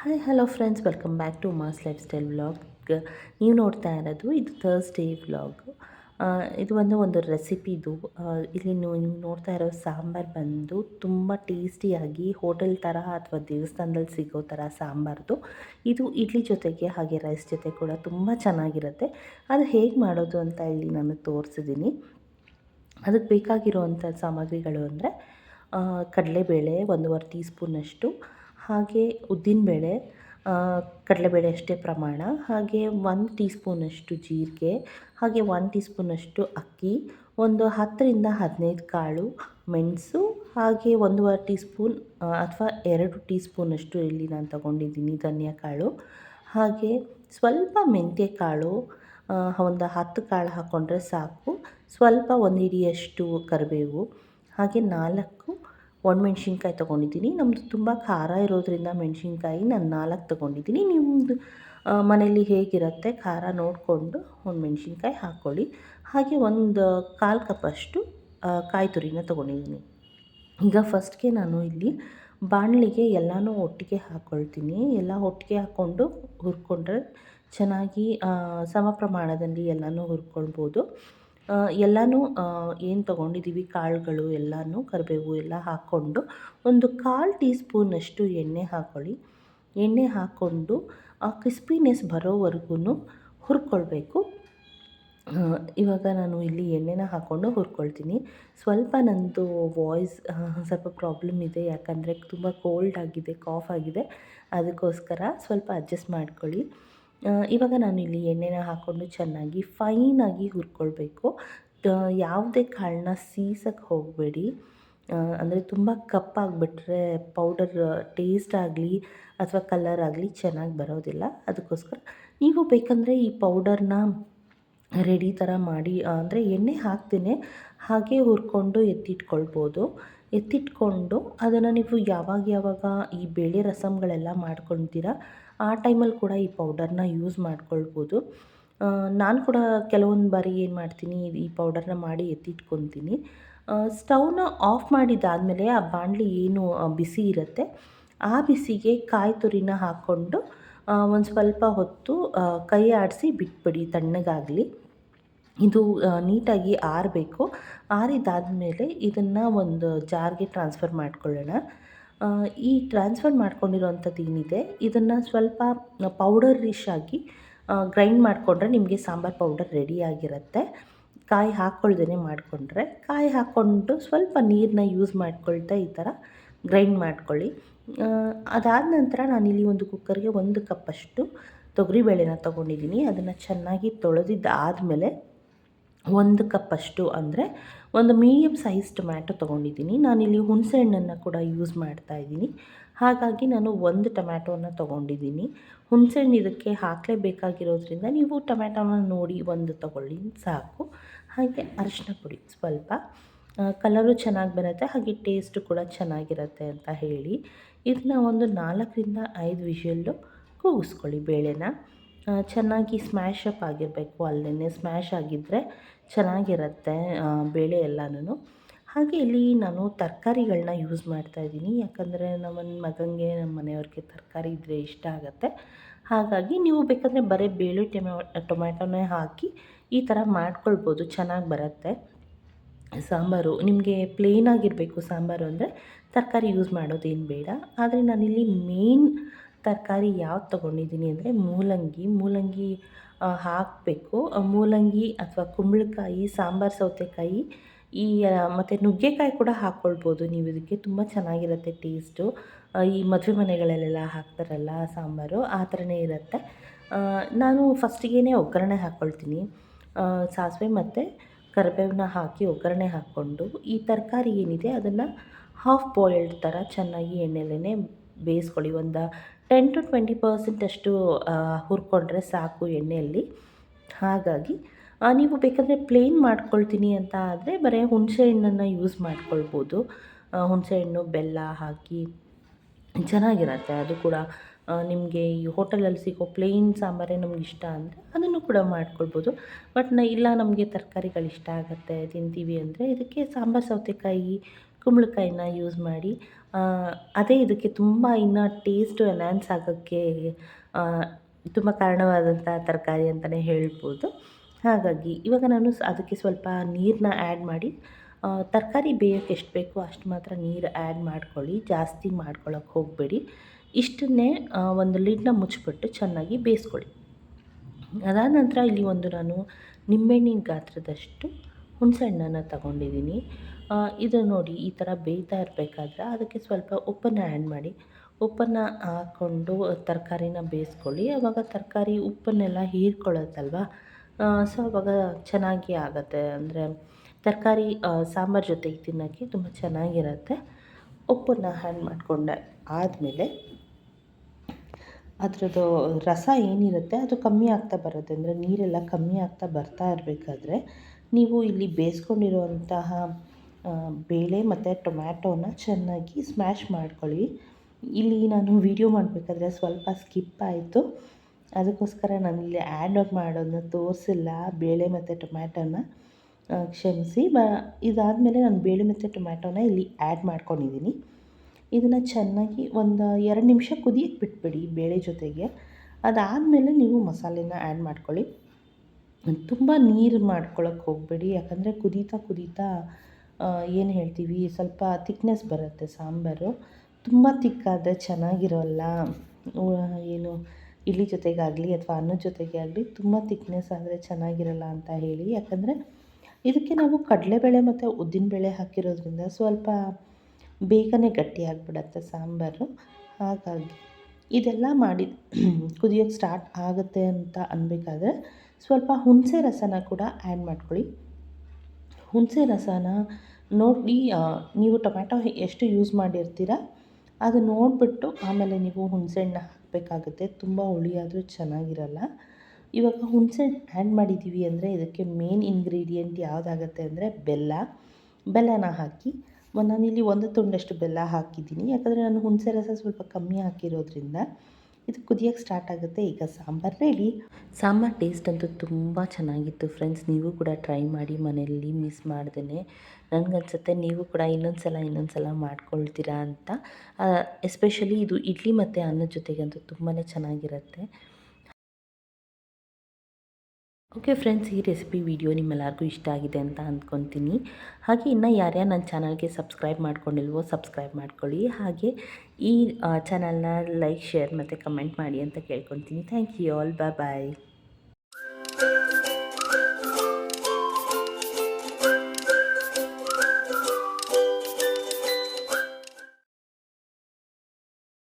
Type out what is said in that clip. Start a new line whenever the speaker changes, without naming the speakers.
Hi hello friends welcome back to mass lifestyle vlog ನೀವು ನೋಡ್ತಾ ಇರೋದು ಇದು ಥರ್ಸ್ಡೇ ವ್ಲಾಗ್ ಇದು ಒಂದು ಒಂದು ರೆಸಿಪಿದು ಇಲ್ಲಿ ನೀವು ನೋಡ್ತಾ ಇರೋ ಸಾಂಬಾರು ಬಂದು ತುಂಬ ಟೇಸ್ಟಿಯಾಗಿ ಹೋಟೆಲ್ ಥರ ಅಥವಾ ದೇವಸ್ಥಾನದಲ್ಲಿ ಸಿಗೋ ಥರ ಸಾಂಬಾರ್ದು. ಇದು ಇಡ್ಲಿ ಜೊತೆಗೆ ಹಾಗೆ ರೈಸ್ ಜೊತೆ ಕೂಡ ತುಂಬ ಚೆನ್ನಾಗಿರುತ್ತೆ. ಅದು ಹೇಗೆ ಮಾಡೋದು ಅಂತ ಇಲ್ಲಿ ನಾನು ತೋರಿಸಿದ್ದೀನಿ. ಅದಕ್ಕೆ ಬೇಕಾಗಿರುವಂಥ ಸಾಮಗ್ರಿಗಳು ಅಂದರೆ ಕಡಲೆಬೇಳೆ ಒಂದೂವರೆ ಟೀ ಸ್ಪೂನಷ್ಟು ಹಾಗೆ ಉದ್ದಿನಬೇಳೆ ಕಡಲೆಬೇಳೆ ಅಷ್ಟೇ ಪ್ರಮಾಣ. ಹಾಗೆ ಒಂದು ಟೀ ಸ್ಪೂನಷ್ಟು ಜೀರಿಗೆ, ಹಾಗೆ ಒಂದು ಟೀ ಸ್ಪೂನಷ್ಟು ಅಕ್ಕಿ, ಒಂದು ಹತ್ತರಿಂದ ಹದಿನೈದು ಕಾಳು ಮೆಣಸು, ಹಾಗೆ ಒಂದೂವರೆ ಟೀ ಸ್ಪೂನ್ ಅಥವಾ ಎರಡು ಟೀ ಸ್ಪೂನಷ್ಟು ಇಲ್ಲಿ ನಾನು ತಗೊಂಡಿದ್ದೀನಿ ಧನಿಯಾ ಕಾಳು. ಹಾಗೆ ಸ್ವಲ್ಪ ಮೆಂತ್ಯ ಕಾಳು ಒಂದು ಹತ್ತು ಕಾಳು ಹಾಕ್ಕೊಂಡ್ರೆ ಸಾಕು. ಸ್ವಲ್ಪ ಒಂದು ಹಿಡಿಯಷ್ಟು ಕರಿಬೇವು, ಹಾಗೆ ನಾಲ್ಕು ಒಣಮೆಣ್ಸಿನ್ಕಾಯಿ ತೊಗೊಂಡಿದ್ದೀನಿ. ನಮ್ಮದು ತುಂಬ ಖಾರ ಇರೋದರಿಂದ ಮೆಣಸಿನ್ಕಾಯಿ ನಾನು ನಾಲ್ಕು ತೊಗೊಂಡಿದ್ದೀನಿ. ನಿಮ್ಮದು ಮನೆಯಲ್ಲಿ ಹೇಗಿರುತ್ತೆ ಖಾರ ನೋಡಿಕೊಂಡು ಒಂದು ಮೆಣಸಿನ್ಕಾಯಿ ಹಾಕ್ಕೊಳ್ಳಿ ಹಾಗೆ ಒಂದು ಕಾಲು ಕಪ್ಪಷ್ಟು ಕಾಯಿ ತುರಿನ ತೊಗೊಂಡಿದ್ದೀನಿ. ಈಗ ಫಸ್ಟ್ಗೆ ನಾನು ಇಲ್ಲಿ ಬಾಣಲಿಗೆ ಎಲ್ಲನೂ ಒಟ್ಟಿಗೆ ಹಾಕ್ಕೊಳ್ತೀನಿ ಎಲ್ಲ ಒಟ್ಟಿಗೆ ಹಾಕ್ಕೊಂಡು ಹುರ್ಕೊಂಡ್ರೆ ಚೆನ್ನಾಗಿ ಸಮ ಪ್ರಮಾಣದಲ್ಲಿ ಎಲ್ಲನೂ ಹುರ್ಕೊಳ್ಬೋದು. ಎಲ್ಲನೂ ಏನು ತೊಗೊಂಡಿದ್ದೀವಿ ಕಾಳುಗಳು ಎಲ್ಲನೂ, ಕರಿಬೇವು ಎಲ್ಲ ಹಾಕ್ಕೊಂಡು ಒಂದು ಕಾಲು ಟೀ ಸ್ಪೂನಷ್ಟು ಎಣ್ಣೆ ಹಾಕ್ಕೊಳ್ಳಿ ಎಣ್ಣೆ ಹಾಕ್ಕೊಂಡು ಆ ಕ್ರಿಸ್ಪಿನೆಸ್ ಬರೋವರೆಗೂ ಹುರ್ಕೊಳ್ಬೇಕು. ಇವಾಗ ನಾನು ಇಲ್ಲಿ ಎಣ್ಣೆನ ಹಾಕ್ಕೊಂಡು ಹುರ್ಕೊಳ್ತೀನಿ. ಸ್ವಲ್ಪ ನನ್ನದು ವಾಯ್ಸ್ ಸ್ವಲ್ಪ ಪ್ರಾಬ್ಲಮ್ ಇದೆ, ಯಾಕಂದರೆ ತುಂಬ ಕೋಲ್ಡ್ ಆಗಿದೆ, ಕಾಫ್ ಆಗಿದೆ. ಅದಕ್ಕೋಸ್ಕರ ಸ್ವಲ್ಪ ಅಡ್ಜಸ್ಟ್ ಮಾಡ್ಕೊಳ್ಳಿ. ಇವಾಗ ನಾನು ಇಲ್ಲಿ ಎಣ್ಣೆನ ಹಾಕ್ಕೊಂಡು ಚೆನ್ನಾಗಿ ಫೈನಾಗಿ ಹುರ್ಕೊಳ್ಬೇಕು. ಯಾವುದೇ ಕಾಳನ್ನ ಸೀಸಕ್ಕೆ ಹೋಗಬೇಡಿ. ಅಂದರೆ ತುಂಬ ಕಪ್ಪಾಗಿಬಿಟ್ರೆ ಪೌಡರ್ ಟೇಸ್ಟ್ ಆಗಲಿ ಅಥವಾ ಕಲರ್ ಆಗಲಿ ಚೆನ್ನಾಗಿ ಬರೋದಿಲ್ಲ. ಅದಕ್ಕೋಸ್ಕರ ನೀವು ಬೇಕಂದರೆ ಈ ಪೌಡರ್ನ ರೆಡಿ ಥರ ಮಾಡಿ ಅಂದರೆ ಎಣ್ಣೆ ಹಾಕ್ತೀನಿ ಹಾಗೆ ಹುರ್ಕೊಂಡು ಎತ್ತಿಟ್ಕೊಳ್ಬೋದು. ಎತ್ತಿಟ್ಕೊಂಡು ಅದನ್ನು ನೀವು ಯಾವಾಗ ಯಾವಾಗ ಈ ಬೇಳೆ ರಸಮ್ಗಳೆಲ್ಲ ಮಾಡ್ಕೊಳ್ತೀರ ಆ ಟೈಮಲ್ಲಿ ಕೂಡ ಈ ಪೌಡರನ್ನ ಯೂಸ್ ಮಾಡ್ಕೊಳ್ಬೋದು. ನಾನು ಕೂಡ ಕೆಲವೊಂದು ಬಾರಿ ಏನು ಮಾಡ್ತೀನಿ, ಈ ಪೌಡರ್ನ ಮಾಡಿ ಎತ್ತಿಟ್ಕೊತೀನಿ. ಸ್ಟವ್ನ ಆಫ್ ಮಾಡಿದ್ದಾದಮೇಲೆ ಆ ಬಾಣಲಿ ಏನು ಬಿಸಿ ಇರುತ್ತೆ, ಆ ಬಿಸಿಗೆ ಕಾಯಿ ತುರಿನ ಹಾಕ್ಕೊಂಡು ಒಂದು ಸ್ವಲ್ಪ ಹೊತ್ತು ಕೈ ಆಡಿಸಿ ಬಿಟ್ಬಿಡಿ ತಣ್ಣಗಾಗಲಿ. ಇದು ನೀಟಾಗಿ ಆರಬೇಕು. ಆರಿದಾದಮೇಲೆ ಇದನ್ನು ಒಂದು ಜಾರ್ಗೆ ಟ್ರಾನ್ಸ್ಫರ್ ಮಾಡ್ಕೊಳ್ಳೋಣ. ಈ ಟ್ರಾನ್ಸ್ಫರ್ ಮಾಡ್ಕೊಂಡಿರೋವಂಥದ್ದು ಏನಿದೆ, ಇದನ್ನು ಸ್ವಲ್ಪ ಪೌಡರ್ ರಿಶ್ ಆಗಿ ಗ್ರೈಂಡ್ ಮಾಡಿಕೊಂಡ್ರೆ ನಿಮಗೆ ಸಾಂಬಾರು ಪೌಡರ್ ರೆಡಿಯಾಗಿರುತ್ತೆ ಕಾಯಿ ಹಾಕ್ಕೊಳ್ದೇ ಮಾಡಿಕೊಂಡ್ರೆ, ಕಾಯಿ ಹಾಕ್ಕೊಂಡು ಸ್ವಲ್ಪ ನೀರನ್ನ ಯೂಸ್ ಮಾಡ್ಕೊಳ್ತಾ ಈ ಥರ ಗ್ರೈಂಡ್ ಮಾಡ್ಕೊಳ್ಳಿ. ಅದಾದ ನಂತರ ನಾನಿಲ್ಲಿ ಒಂದು ಕುಕ್ಕರ್ಗೆ ಒಂದು ಕಪ್ಪಷ್ಟು ತೊಗರಿಬೇಳೆನ ತೊಗೊಂಡಿದ್ದೀನಿ. ಅದನ್ನು ಚೆನ್ನಾಗಿ ತೊಳೆದಿದ್ದಾದಮೇಲೆ ಒಂದು ಕಪ್ಪಷ್ಟು ಅಂದರೆ ಒಂದು ಮೀಡಿಯಮ್ ಸೈಜ್ ಟೊಮ್ಯಾಟೊ ತೊಗೊಂಡಿದ್ದೀನಿ. ನಾನಿಲ್ಲಿ ಹುಣಸೆ ಹಣ್ಣನ್ನು ಕೂಡ ಯೂಸ್ ಮಾಡ್ತಾ ಇದ್ದೀನಿ. ಹಾಗಾಗಿ ನಾನು ಒಂದು ಟೊಮ್ಯಾಟೋನ ತೊಗೊಂಡಿದ್ದೀನಿ. ಹುಣಸೆಹಣ್ಣು ಇದಕ್ಕೆ ಹಾಕಲೇಬೇಕಾಗಿರೋದ್ರಿಂದ ನೀವು ಟೊಮ್ಯಾಟೋನ ನೋಡಿ ಒಂದು ತೊಗೊಳ್ಳಿ, ಸಾಕು. ಹಾಗೆ ಅರಿಶಿನ ಪುಡಿ ಸ್ವಲ್ಪ. ಕಲರು ಚೆನ್ನಾಗಿ ಬರುತ್ತೆ, ಹಾಗೆ ಟೇಸ್ಟು ಕೂಡ ಚೆನ್ನಾಗಿರುತ್ತೆ ಅಂತ ಹೇಳಿ. ಇದನ್ನ ಒಂದು ನಾಲ್ಕರಿಂದ ಐದು ವಿಷಲ್ಲು ಕೂಗಿಸ್ಕೊಳ್ಳಿ ಬೇಳೆನ. ಚೆನ್ನಾಗಿ ಸ್ಮ್ಯಾಶ್ ಅಪ್ ಆಗಿರಬೇಕು ಅಲ್ಲೇ ಸ್ಮ್ಯಾಶ್ ಆಗಿದ್ದರೆ ಚೆನ್ನಾಗಿರುತ್ತೆ ಬೇಳೆ ಎಲ್ಲನೂ ಹಾಗೆ ಇಲ್ಲಿ ನಾನು ತರಕಾರಿಗಳನ್ನ ಯೂಸ್ ಮಾಡ್ತಾ ಇದ್ದೀನಿ. ಯಾಕಂದರೆ ನಮ್ಮ ಮಗನಿಗೆ ನಮ್ಮ ಮನೆಯವ್ರಿಗೆ ತರಕಾರಿ ಇದ್ದರೆ ಇಷ್ಟ ಆಗುತ್ತೆ. ಹಾಗಾಗಿ ನೀವು ಬೇಕಂದರೆ ಬರೀ ಬೇಳೆ ಟೊಮೊ, ಟೊಮ್ಯಾಟೊನೇ ಹಾಕಿ ಈ ಥರ ಮಾಡ್ಕೊಳ್ಬೋದು. ಚೆನ್ನಾಗಿ ಬರುತ್ತೆ. ಸಾಂಬಾರು, ನಿಮಗೆ ಪ್ಲೇನ್ ಆಗಿರಬೇಕು ಸಾಂಬಾರು ಅಂದರೆ ತರಕಾರಿ ಯೂಸ್ ಮಾಡೋದೇನು ಬೇಡ. ಆದರೆ ನಾನಿಲ್ಲಿ ಮೇನ್ ತರಕಾರಿ ಯಾವ್ದು ತೊಗೊಂಡಿದ್ದೀನಿ ಅಂದರೆ ಮೂಲಂಗಿ ಮೂಲಂಗಿ ಹಾಕಬೇಕು. ಮೂಲಂಗಿ ಅಥವಾ ಕುಂಬಳಕಾಯಿ, ಸಾಂಬಾರು, ಸೌತೆಕಾಯಿ, ಈ ಮತ್ತು ನುಗ್ಗೆಕಾಯಿ ಕೂಡ ಹಾಕ್ಕೊಳ್ಬೋದು ನೀವು ಇದಕ್ಕೆ ತುಂಬ ಚೆನ್ನಾಗಿರುತ್ತೆ ಟೇಸ್ಟು ಈ ಮದುವೆ ಮನೆಗಳಲ್ಲೆಲ್ಲ ಹಾಕ್ತಾರಲ್ಲ ಸಾಂಬಾರು, ಆ ಥರನೇ ಇರುತ್ತೆ. ನಾನು ಫಸ್ಟಿಗೆ ಒಗ್ಗರಣೆ ಹಾಕ್ಕೊಳ್ತೀನಿ ಸಾಸಿವೆ ಮತ್ತು ಕರಿಬೇವನ್ನ ಹಾಕಿ ಒಗ್ಗರಣೆ ಹಾಕ್ಕೊಂಡು ಈ ತರಕಾರಿ ಏನಿದೆ ಅದನ್ನು ಹಾಫ್ ಬಾಯ್ಲ್ಡ್ ಥರ ಚೆನ್ನಾಗಿ ಎಣ್ಣೆಲೇ ಬೇಯಿಸ್ಕೊಳ್ಳಿ. ಒಂದು ಟೆನ್ ಟು ಟ್ವೆಂಟಿ ಪರ್ಸೆಂಟ್ ಅಷ್ಟು ಹುರ್ಕೊಂಡ್ರೆ ಸಾಕು ಎಣ್ಣೆಯಲ್ಲಿ. ಹಾಗಾಗಿ ನೀವು ಬೇಕಾದರೆ ಪ್ಲೇನ್ ಮಾಡ್ಕೊಳ್ತೀನಿ ಅಂತ ಆದರೆ ಬರೀ ಹುಣಸೆ ಹಣ್ಣನ್ನು ಯೂಸ್ ಮಾಡ್ಕೊಳ್ಬೋದು. ಹುಣಸೆಹಣ್ಣು ಬೆಲ್ಲ ಹಾಕಿ ಚೆನ್ನಾಗಿರತ್ತೆ. ಅದು ಕೂಡ ನಿಮಗೆ ಈ ಹೋಟೆಲಲ್ಲಿ ಸಿಗೋ ಪ್ಲೇನ್ ಸಾಂಬಾರೇ ನಮ್ಗೆ ಇಷ್ಟ ಅಂದರೆ ಅದನ್ನು ಕೂಡ ಮಾಡ್ಕೊಳ್ಬೋದು. ಬಟ್ನ, ಇಲ್ಲ ನಮಗೆ ತರಕಾರಿಗಳು ಇಷ್ಟ ಆಗುತ್ತೆ, ತಿಂತೀವಿ ಅಂದರೆ ಇದಕ್ಕೆ ಸಾಂಬಾರು ಸೌತೆಕಾಯಿ ಕುಂಬಳಕಾಯಿನ ಯೂಸ್ ಮಾಡಿ ಅದೇ ಇದಕ್ಕೆ ತುಂಬ ಇನ್ನು ಟೇಸ್ಟು ಎನ್ಹ್ಯಾನ್ಸ್ ಆಗೋಕ್ಕೆ ತುಂಬ ಕಾರಣವಾದಂಥ ತರಕಾರಿ ಅಂತಲೇ ಹೇಳ್ಬೋದು. ಹಾಗಾಗಿ ಇವಾಗ ನಾನು ಅದಕ್ಕೆ ಸ್ವಲ್ಪ ನೀರನ್ನ ಆ್ಯಡ್ ಮಾಡಿ ತರಕಾರಿ ಬೇಯೋಕ್ಕೆ ಎಷ್ಟು ಬೇಕೋ ಅಷ್ಟು ಮಾತ್ರ ನೀರು ಆ್ಯಡ್ ಮಾಡ್ಕೊಳ್ಳಿ, ಜಾಸ್ತಿ ಮಾಡ್ಕೊಳ್ಳೋಕೆ ಹೋಗಬೇಡಿ. ಇಷ್ಟನ್ನೇ ಒಂದು ಲಿಡ್ನ ಮುಚ್ಚಿಬಿಟ್ಟು ಚೆನ್ನಾಗಿ ಬೇಯಿಸ್ಕೊಳ್ಳಿ. ಅದಾದ ನಂತರ ಇಲ್ಲಿ ಒಂದು ನಾನು ನಿಂಬೆಹಣ್ಣಿನ ಗಾತ್ರದಷ್ಟು ಹುಣಸೆಹಣ್ಣನ್ನು ತಗೊಂಡಿದ್ದೀನಿ. ಇದು ನೋಡಿ, ಈ ಥರ ಬೇಯ್ತಾ ಇರಬೇಕಾದ್ರೆ ಅದಕ್ಕೆ ಸ್ವಲ್ಪ ಉಪ್ಪನ್ನು ಆ್ಯಡ್ ಮಾಡಿ. ಉಪ್ಪನ್ನು ಹಾಕ್ಕೊಂಡು ತರಕಾರಿನ ಬೇಯಿಸ್ಕೊಳ್ಳಿ. ಆವಾಗ ತರಕಾರಿ ಉಪ್ಪನ್ನೆಲ್ಲ ಹೀರ್ಕೊಳ್ಳುತ್ತಲ್ವ? ಸೊ ಆವಾಗ ಚೆನ್ನಾಗಿ ಆಗುತ್ತೆ. ಅಂದರೆ ತರಕಾರಿ ಸಾಂಬಾರು ಜೊತೆಗೆ ತಿನ್ನೋಕ್ಕೆ ತುಂಬ ಚೆನ್ನಾಗಿರುತ್ತೆ. ಉಪ್ಪನ್ನು ಹ್ಯಾಂಡ್ ಮಾಡಿಕೊಂಡೆ. ಆದಮೇಲೆ ಅದರದ್ದು ರಸ ಏನಿರುತ್ತೆ, ಅದು ಕಮ್ಮಿ ಆಗ್ತಾ ಬರುತ್ತೆ. ಅಂದರೆ ನೀರೆಲ್ಲ ಕಮ್ಮಿ ಆಗ್ತಾ ಬರ್ತಾ ಇರಬೇಕಾದ್ರೆ ನೀವು ಇಲ್ಲಿ ಬೇಯಿಸ್ಕೊಂಡಿರುವಂತಹ ಬೇಳೆ ಮತ್ತು ಟೊಮ್ಯಾಟೋನ ಚೆನ್ನಾಗಿ ಸ್ಮ್ಯಾಶ್ ಮಾಡ್ಕೊಳ್ಳಿ. ಇಲ್ಲಿ ನಾನು ವೀಡಿಯೋ ಮಾಡಬೇಕಾದ್ರೆ ಸ್ವಲ್ಪ ಸ್ಕಿಪ್ ಆಯಿತು. ಅದಕ್ಕೋಸ್ಕರ ನಾನು ಇಲ್ಲಿ ಆ್ಯಡ್ ಮಾಡೋದನ್ನ ತೋರಿಸಿಲ್ಲ. ಬೇಳೆ ಮತ್ತು ಟೊಮ್ಯಾಟೋನ ಕ್ಷಮಿಸಿ. ಬ, ಇದಾದಮೇಲೆ ನಾನು ಬೇಳೆ ಮತ್ತು ಟೊಮ್ಯಾಟೋನ ಇಲ್ಲಿ ಆ್ಯಡ್ ಮಾಡ್ಕೊಂಡಿದ್ದೀನಿ. ಇದನ್ನು ಚೆನ್ನಾಗಿ ಒಂದು ಎರಡು ನಿಮಿಷ ಕುದಿಯಕ್ಕೆ ಬಿಟ್ಬಿಡಿ ಬೇಳೆ ಜೊತೆಗೆ. ಅದಾದಮೇಲೆ ನೀವು ಮಸಾಲೆನ ಆ್ಯಡ್ ಮಾಡ್ಕೊಳ್ಳಿ. ತುಂಬ ನೀರು ಮಾಡ್ಕೊಳಕ್ಕೆ ಹೋಗಬೇಡಿ. ಯಾಕಂದರೆ ಕುದೀತಾ ಕುದೀತಾ ಏನು ಹೇಳ್ತೀವಿ, ಸ್ವಲ್ಪ ತಿಕ್ನೆಸ್ ಬರುತ್ತೆ ಸಾಂಬಾರು. ತುಂಬ ತಿಕ್ಕಾದರೆ ಚೆನ್ನಾಗಿರೋಲ್ಲ. ಏನು, ಇಡ್ಲಿ ಜೊತೆಗಾಗಲಿ ಅಥವಾ ಅನ್ನದ ಜೊತೆಗೆ ಆಗಲಿ ತುಂಬ ತಿಕ್ನೆಸ್ ಆದರೆ ಚೆನ್ನಾಗಿರಲ್ಲ ಅಂತ ಹೇಳಿ. ಯಾಕಂದರೆ ಇದಕ್ಕೆ ನಾವು ಕಡಲೆಬೇಳೆ ಮತ್ತು ಉದ್ದಿನಬೇಳೆ ಹಾಕಿರೋದ್ರಿಂದ ಸ್ವಲ್ಪ ಬೇಗನೆ ಗಟ್ಟಿಯಾಗಿಬಿಡತ್ತೆ ಸಾಂಬಾರು. ಹಾಗಾಗಿ ಇದೆಲ್ಲ ಮಾಡಿ ಕುದಿಯೋಕ್ಕೆ ಸ್ಟಾರ್ಟ್ ಆಗುತ್ತೆ ಅಂತ ಅನ್ಬೇಕಾದ್ರೆ ಸ್ವಲ್ಪ ಹುಣಸೆ ರಸನ ಕೂಡ ಆ್ಯಡ್ ಮಾಡ್ಕೊಳ್ಳಿ. ಹುಣಸೆ ರಸನ ನೋಡಿ ನೀವು ಟೊಮ್ಯಾಟೊ ಎಷ್ಟು ಯೂಸ್ ಮಾಡಿರ್ತೀರ, ಅದು ನೋಡಿಬಿಟ್ಟು ಆಮೇಲೆ ನೀವು ಹುಣಸೆಹಣ್ಣ ಹಾಕಬೇಕಾಗುತ್ತೆ. ತುಂಬ ಹುಳಿ ಆದರೂ ಚೆನ್ನಾಗಿರಲ್ಲ. ಇವಾಗ ಹುಣಸೆ ಆ್ಯಡ್ ಮಾಡಿದ್ದೀವಿ ಅಂದರೆ ಇದಕ್ಕೆ ಮೇನ್ ಇಂಗ್ರೀಡಿಯೆಂಟ್ ಯಾವುದಾಗತ್ತೆ ಅಂದರೆ ಬೆಲ್ಲ. ಬೆಲ್ಲನ ಹಾಕಿ ನಾನಿಲ್ಲಿ ಒಂದು ತುಂಡಷ್ಟು ಬೆಲ್ಲ ಹಾಕಿದ್ದೀನಿ. ಯಾಕಂದರೆ ನಾನು ಹುಣಸೆ ರಸ ಸ್ವಲ್ಪ ಕಮ್ಮಿ ಹಾಕಿರೋದ್ರಿಂದ ಇದು ಕುದಿಯೋಕ್ಕೆ ಸ್ಟಾರ್ಟ್ ಆಗುತ್ತೆ. ಈಗ ಸಾಂಬಾರು ರೆಡಿ ಸಾಂಬಾರು ಟೇಸ್ಟ್ ಅಂತೂ ತುಂಬ ಚೆನ್ನಾಗಿತ್ತು ಫ್ರೆಂಡ್ಸ್ ನೀವು ಕೂಡ ಟ್ರೈ ಮಾಡಿ ಮನೆಯಲ್ಲಿ ಮಿಸ್ ಮಾಡ್ದೇ ನನಗನ್ಸುತ್ತೆ ನೀವು ಕೂಡ ಇನ್ನೊಂದು ಸಲ ಇನ್ನೊಂದು ಸಲ ಮಾಡ್ಕೊಳ್ತೀರಾ ಅಂತ. ಎಸ್ಪೆಷಲಿ ಇದು ಇಡ್ಲಿ ಮತ್ತು ಅನ್ನದ ಜೊತೆಗಂತೂ ತುಂಬಾ ಚೆನ್ನಾಗಿರುತ್ತೆ. ಓಕೆ ಫ್ರೆಂಡ್ಸ್, ಈ ರೆಸಿಪಿ ವಿಡಿಯೋ ನಿಮ್ಮೆಲ್ಲರಿಗೂ ಇಷ್ಟ ಆಗಿದೆ ಅಂತ ಅಂದ್ಕೊತೀನಿ. ಹಾಗೆ ಇನ್ನು ಯಾರ್ಯಾರು ನನ್ನ ಚಾನಲ್ಗೆ ಸಬ್ಸ್ಕ್ರೈಬ್ ಮಾಡ್ಕೊಂಡಿಲ್ವೋ ಸಬ್ಸ್ಕ್ರೈಬ್ ಮಾಡ್ಕೊಳ್ಳಿ. ಹಾಗೆ ಈ ಚಾನಲ್ನ ಲೈಕ್, ಶೇರ್ ಮತ್ತು ಕಮೆಂಟ್ ಮಾಡಿ ಅಂತ ಕೇಳ್ಕೊತೀನಿ. Thank you all. Bye bye.